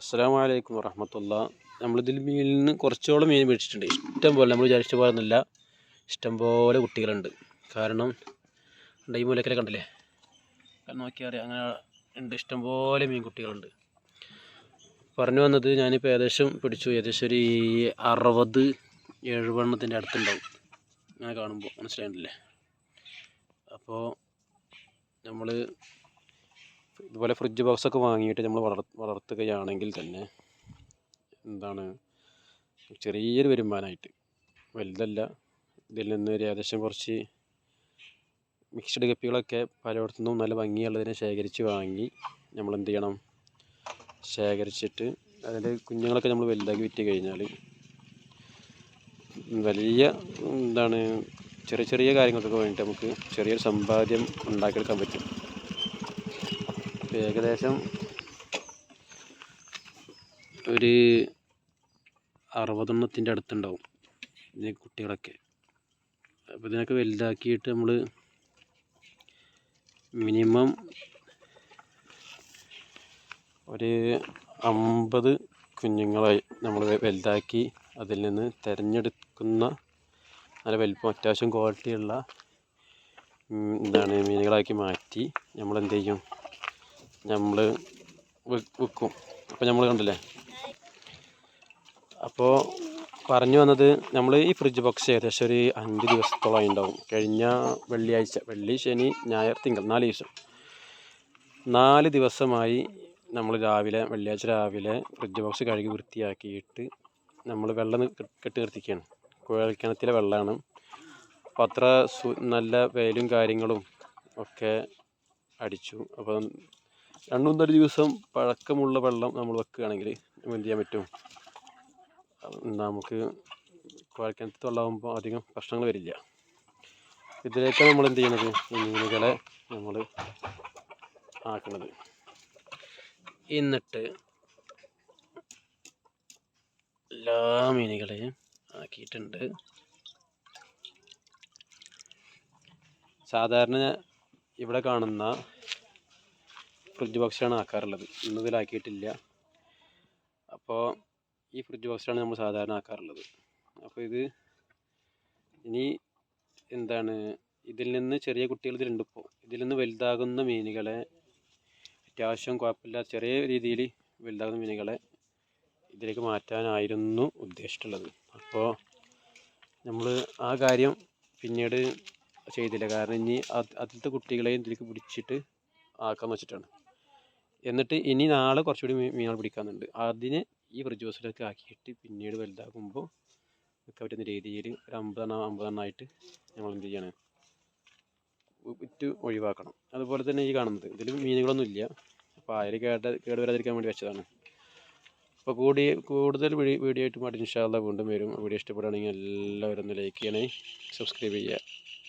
അസ്സാം വലൈക്കും വറഹമത്തുള്ള. നമ്മളിതിൽ മീനിൽ നിന്ന് കുറച്ചോളം മീൻ മേടിച്ചിട്ടുണ്ട്. ഇഷ്ടം പോലെ നമ്മൾ വിചാരിച്ച പോലെ ഒന്നുമില്ല. ഇഷ്ടം പോലെ കുട്ടികളുണ്ട്. കാരണം ഈ മൂലക്കരെ കണ്ടില്ലേ? നോക്കിയാൽ അറിയാം. അങ്ങനെ ഉണ്ട്. ഇഷ്ടം പോലെ മീൻ കുട്ടികളുണ്ട്. പറഞ്ഞു വന്നത് ഞാനിപ്പോൾ ഏകദേശം പിടിച്ചു. ഏകദേശം ഒരു അറുപത് എഴുപെണ്ണത്തിന്റെ അടുത്തുണ്ടാവും. അങ്ങനെ കാണുമ്പോൾ മനസ്സിലായിട്ടില്ലേ? അപ്പോൾ നമ്മൾ ഇതുപോലെ ഫ്രിഡ്ജ് ബോക്സൊക്കെ വാങ്ങിയിട്ട് നമ്മൾ വളർ വളർത്തുകയാണെങ്കിൽ തന്നെ എന്താണ് ചെറിയൊരു വരുമാനമായിട്ട് വലുതല്ല. ഇതിൽ നിന്ന് ഒരു ഏകദേശം കുറച്ച് മിക്സ്ഡ് കപ്പികളൊക്കെ പലയിടത്തു നിന്നും നല്ല ഭംഗിയുള്ളതിനെ ശേഖരിച്ച് വാങ്ങി നമ്മൾ എന്ത് ചെയ്യണം? ശേഖരിച്ചിട്ട് അതിന്റെ കുഞ്ഞുങ്ങളൊക്കെ നമ്മൾ വലുതാക്കി വിറ്റ് കഴിഞ്ഞാൽ വലിയ എന്താണ് ചെറിയ ചെറിയ കാര്യങ്ങൾക്കൊക്കെ വേണ്ടിയിട്ട് നമുക്ക് ചെറിയൊരു സമ്പാദ്യം ഉണ്ടാക്കിയെടുക്കാൻ പറ്റും. ഏകദേശം ഒരു അറുപതെണ്ണത്തിന്റെ അടുത്തുണ്ടാവും ഇതിന് കുട്ടികളൊക്കെ. അപ്പോൾ ഇതിനൊക്കെ വലുതാക്കിയിട്ട് നമ്മൾ മിനിമം ഒരു അമ്പത് കുഞ്ഞുങ്ങളെ നമ്മൾ വലുതാക്കി അതിൽ നിന്ന് തിരഞ്ഞെടുക്കുന്ന നല്ല വലിപ്പം അത്യാവശ്യം ക്വാളിറ്റിയുള്ള എന്താണ് മീനുകളാക്കി മാറ്റി നമ്മൾ എന്ത് ചെയ്യും? നമ്മൾ വിൽക്കും അപ്പോൾ നമ്മൾ കണ്ടില്ലേ? അപ്പോൾ പറഞ്ഞു വന്നത് നമ്മൾ ഈ ഫ്രിഡ്ജ് ബോക്സ് ഏകദേശം ഒരു അഞ്ച് ദിവസത്തോളം ഉണ്ടാവും കഴിഞ്ഞ വെള്ളിയാഴ്ച വെള്ളി ശനി ഞായർ തിങ്കൾ നാല് ദിവസം. നാല് ദിവസമായി നമ്മൾ രാവിലെ വെള്ളിയാഴ്ച രാവിലെ ഫ്രിഡ്ജ് ബോക്സ് കഴുകി വൃത്തിയാക്കിയിട്ട് നമ്മൾ വെള്ളം കെട്ടി നിർത്തിക്കുകയാണ് കുഴൽക്കിണത്തിലെ വെള്ളമാണ് അപ്പോൾ അത്ര നല്ല വെയിലും കാര്യങ്ങളും ഒക്കെ അടിച്ചു. അപ്പം രണ്ട് മൂന്നര ദിവസം പഴക്കമുള്ള വെള്ളം നമ്മൾ വെക്കുകയാണെങ്കിൽ എന്ത് ചെയ്യാൻ പറ്റും? നമുക്ക് കുഴൽക്കിണറ്റത്ത് വെള്ളമാകുമ്പോൾ അധികം പ്രശ്നങ്ങൾ വരില്ല. ഇതിലേക്ക് നമ്മൾ എന്ത് ചെയ്യുന്നത് മീനുകളെ നമ്മൾ ആക്കുന്നത് എന്നിട്ട് എല്ലാ മീനുകളെയും ആക്കിയിട്ടുണ്ട്. സാധാരണ ഇവിടെ കാണുന്ന ഫ്രിഡ്ജ് ബോക്സിലാണ് ആക്കാറുള്ളത്. ഇന്നതിലാക്കിയിട്ടില്ല അപ്പോൾ ഈ ഫ്രിഡ്ജ് ബോക്സിലാണ് നമ്മൾ സാധാരണ ആക്കാറുള്ളത്. അപ്പോൾ ഇത് ഇനി എന്താണ്? ഇതിൽ നിന്ന് ചെറിയ കുട്ടികൾ ഇതിലുണ്ട് ഇപ്പോൾ ഇതിൽ നിന്ന് വലുതാകുന്ന മീനുകളെ അത്യാവശ്യം കുഴപ്പമില്ല ചെറിയ രീതിയിൽ വലുതാകുന്ന മീനുകളെ ഇതിലേക്ക് മാറ്റാനായിരുന്നു ഉദ്ദേശിച്ചിട്ടുള്ളത്. അപ്പോൾ നമ്മൾ ആ കാര്യം പിന്നീട് ചെയ്തില്ല. കാരണം ഇനി അത് അതിലത്തെ കുട്ടികളെയും ഇതിലേക്ക് പിടിച്ചിട്ട് ആക്കാൻ വെച്ചിട്ടാണ്. എന്നിട്ട് ഇനി നാളെ കുറച്ചുകൂടി മീനുകൾ പിടിക്കാനുണ്ട് അതിന് ഈ ഫ്രിഡ്ജ് ബോക്സിലൊക്കെ ആക്കിയിട്ട് പിന്നീട് വലുതാകുമ്പോൾ നിൽക്കാൻ പറ്റുന്ന രീതിയിൽ ഒരു അമ്പതെണ്ണം അമ്പതെണ്ണമായിട്ട് ഞങ്ങൾ എന്ത് ചെയ്യാണ്? വിറ്റ് ഒഴിവാക്കണം. അതുപോലെ തന്നെ ഈ കാണുന്നത്. ഇതിൽ മീനുകളൊന്നും ഇല്ല. അപ്പോൾ ആര് കേട്ട കേട് വരാതിരിക്കാൻ വേണ്ടി വെച്ചതാണ്. അപ്പോൾ കൂടി കൂടുതൽ വീഡിയോ വീഡിയോ ആയിട്ട് മാറ്റി ഇൻഷാല്ല വീണ്ടും വരും. വീഡിയോ ഇഷ്ടപ്പെടുകയാണെങ്കിൽ എല്ലാവരും ഒന്ന് ലൈക്ക് ചെയ്യണേ. സബ്സ്ക്രൈബ് ചെയ്യുക.